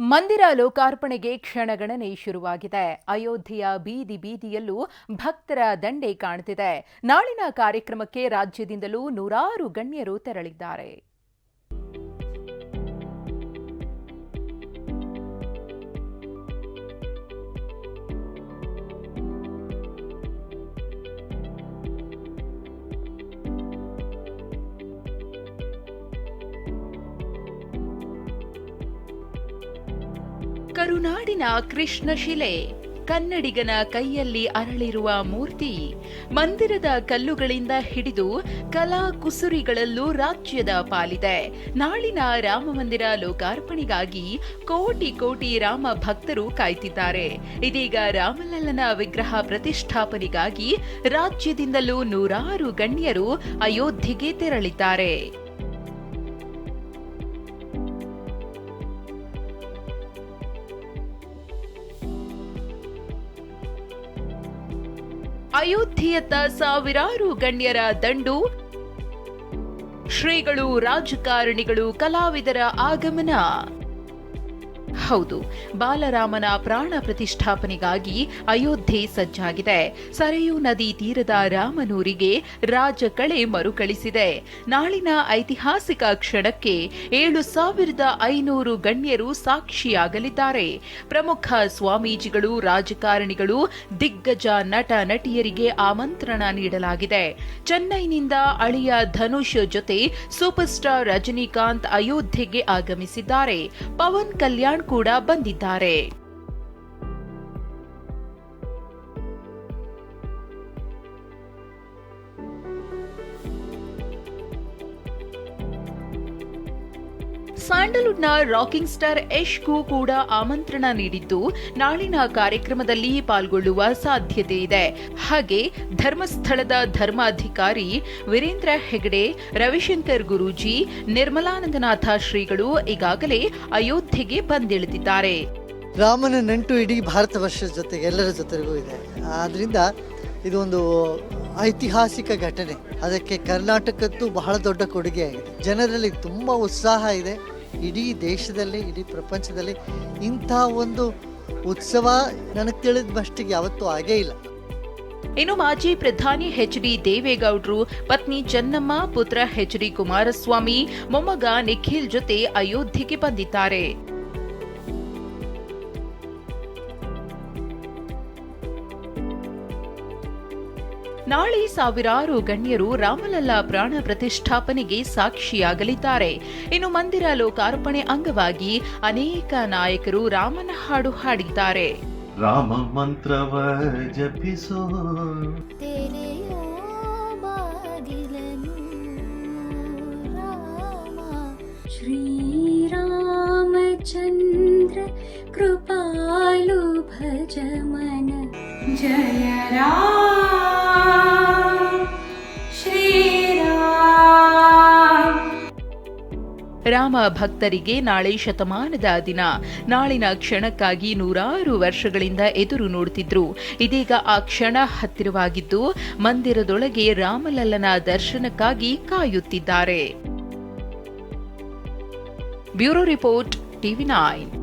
ಮಂದಿರ ಲೋಕಾರ್ಪಣೆಗೆ ಕ್ಷಣಗಣನೆ ಶುರುವಾಗಿದೆ. ಅಯೋಧ್ಯೆಯ ಬೀದಿ ಬೀದಿಯಲ್ಲೂ ಭಕ್ತರ ದಂಡೆ ಕಾಣುತ್ತಿದೆ ನಾಳಿನ ಕಾರ್ಯಕ್ರಮಕ್ಕೆ ರಾಜ್ಯದಿಂದಲೂ ನೂರಾರು ಗಣ್ಯರು ತೆರಳಿದ್ದಾರೆ. ಕರುನಾಡಿನ ಕೃಷ್ಣಶಿಲೆ ಕನ್ನಡಿಗನ ಕೈಯಲ್ಲಿ ಅರಳಿರುವ ಮೂರ್ತಿ, ಮಂದಿರದ ಕಲ್ಲುಗಳಿಂದ ಹಿಡಿದು ಕಲಾ ಕುಸುರಿಗಳಲ್ಲೂ ರಾಜ್ಯದ ಪಾಲಿದೆ. ನಾಳಿನ ರಾಮ ಮಂದಿರ ಲೋಕಾರ್ಪಣೆಗಾಗಿ ಕೋಟಿ ಕೋಟಿ ರಾಮ ಭಕ್ತರು ಕಾಯ್ತಿದ್ದಾರೆ. ಇದೀಗ ರಾಮಲಲ್ಲನ ವಿಗ್ರಹ ಪ್ರತಿಷ್ಠಾಪನೆಗಾಗಿ ರಾಜ್ಯದಿಂದಲೂ ನೂರಾರು ಗಣ್ಯರು ಅಯೋಧ್ಯೆಗೆ ತೆರಳಿದ್ದಾರೆ. ಅಯೋಧ್ಯೆಯತ್ತ ಸಾವಿರಾರು ಗಣ್ಯರ ದಂಡು ಶ್ರೀಗಳು ರಾಜಕಾರಣಿಗಳು ಕಲಾವಿದರ ಆಗಮನ. ಹೌದು, ಬಾಲರಾಮನ ಪ್ರಾಣ ಪ್ರತಿಷ್ಠಾಪನೆಗಾಗಿ ಅಯೋಧ್ಯೆ ಸಜ್ಜಾಗಿದೆ. ಸರಯೂ ನದಿ ತೀರದ ರಾಮನೂರಿಗೆ ರಾಜಕಳೆ ಮರುಕಳಿಸಿದೆ. ನಾಳಿನ ಐತಿಹಾಸಿಕ ಕ್ಷಣಕ್ಕೆ ಏಳು ಸಾವಿರದ ಐನೂರು ಗಣ್ಯರು ಸಾಕ್ಷಿಯಾಗಲಿದ್ದಾರೆ. ಪ್ರಮುಖ ಸ್ವಾಮೀಜಿಗಳು, ರಾಜಕಾರಣಿಗಳು, ದಿಗ್ಗಜ ನಟ ನಟಿಯರಿಗೆ ಆಮಂತ್ರಣ ನೀಡಲಾಗಿದೆ. ಚೆನ್ನೈನಿಂದ ಅಳಿಯ ಧನುಷ್ ಜೊತೆ ಸೂಪರ್ ಸ್ಟಾರ್ ರಜನಿಕಾಂತ್ ಅಯೋಧ್ಯೆಗೆ ಆಗಮಿಸಿದ್ದಾರೆ. ಪವನ್ ಕಲ್ಯಾಣ್ ಕೂಡ ಬಂದಿದ್ದಾರೆ. ಸ್ಯಾಂಡಲ್ವುಡ್ನ ರಾಕಿಂಗ್ ಸ್ಟಾರ್ ಯಶ್ಗೂ ಕೂಡ ಆಮಂತ್ರಣ ನೀಡಿದ್ದು, ನಾಳಿನ ಕಾರ್ಯಕ್ರಮದಲ್ಲಿ ಪಾಲ್ಗೊಳ್ಳುವ ಸಾಧ್ಯತೆ ಇದೆ. ಹಾಗೆ, ಧರ್ಮಸ್ಥಳದ ಧರ್ಮಾಧಿಕಾರಿ ವೀರೇಂದ್ರ ಹೆಗಡೆ, ರವಿಶಂಕರ್ ಗುರೂಜಿ, ನಿರ್ಮಲಾನಂದನಾಥ ಶ್ರೀಗಳು ಈಗಾಗಲೇ ಅಯೋಧ್ಯೆಗೆ ಬಂದಿಳಿದಿದ್ದಾರೆ. ರಾಮನ ನಂಟು ಇಡೀ ಭಾರತ ವರ್ಷದ ಜೊತೆಗೆ ಎಲ್ಲರ ಜೊತೆಗೂ ಇದೆ. ಆದ್ರಿಂದ ಇದು ಒಂದು ಐತಿಹಾಸಿಕ ಘಟನೆ. ಅದಕ್ಕೆ ಕರ್ನಾಟಕದ್ದು ಬಹಳ ದೊಡ್ಡ ಕೊಡುಗೆ ಆಗಿದೆ. ಜನರಲ್ಲಿ ತುಂಬ ಉತ್ಸಾಹ ಇದೆ. ಇಡೀ ದೇಶದಲ್ಲಿ, ಇಡೀ ಪ್ರಪಂಚದಲ್ಲಿ ಇಂಥ ಒಂದು ಉತ್ಸವ ನನಗೆ ತಿಳಿದ ಮಷ್ಟಿಗೆ ಯಾವತ್ತೂ ಆಗೇ ಇಲ್ಲ. ಇನ್ನು ಮಾಜಿ ಪ್ರಧಾನಿ ಎಚ್ ಡಿ ದೇವೇಗೌಡರು, ಪತ್ನಿ ಚೆನ್ನಮ್ಮ, ಪುತ್ರ ಎಚ್ ಡಿ ಕುಮಾರಸ್ವಾಮಿ, ಮೊಮ್ಮಗ ನಿಖಿಲ್ ಜೊತೆ ಅಯೋಧ್ಯೆಗೆ ಬಂದಿದ್ದಾರೆ. ನಾಳೆ ಸಾವಿರಾರು ಗಣ್ಯರು ರಾಮಲಲ್ಲಾ ಪ್ರಾಣ ಪ್ರತಿಷ್ಠಾಪನೆಗೆ ಸಾಕ್ಷಿಯಾಗಲಿದ್ದಾರೆ. ಇನ್ನು ಮಂದಿರ ಲೋಕಾರ್ಪಣೆ ಅಂಗವಾಗಿ ಅನೇಕ ನಾಯಕರು ರಾಮನ ಹಾಡು ಹಾಡಿದ್ದಾರೆ. ರಾಮ ಮಂತ್ರವ ಜಪಿಸೋ. ಶ್ರೀರಾಮಚಂದ್ರ ಕೃಪಾಲು ಭಜಮನ. ಜಯ ರಾಮ. ರಾಮ ಭಕ್ತರಿಗೆ ನಾಳೆ ಶತಮಾನದ ದಿನ. ನಾಳಿನ ಕ್ಷಣಕ್ಕಾಗಿ ನೂರಾರು ವರ್ಷಗಳಿಂದ ಎದುರು ನೋಡುತ್ತಿದ್ರು ಇದೀಗ ಆ ಕ್ಷಣ ಹತ್ತಿರವಾಗಿದ್ದು ಮಂದಿರದೊಳಗೆ ರಾಮಲಲ್ಲನ ದರ್ಶನಕ್ಕಾಗಿ ಕಾಯುತ್ತಿದ್ದಾರೆ. Bureau report TV nine.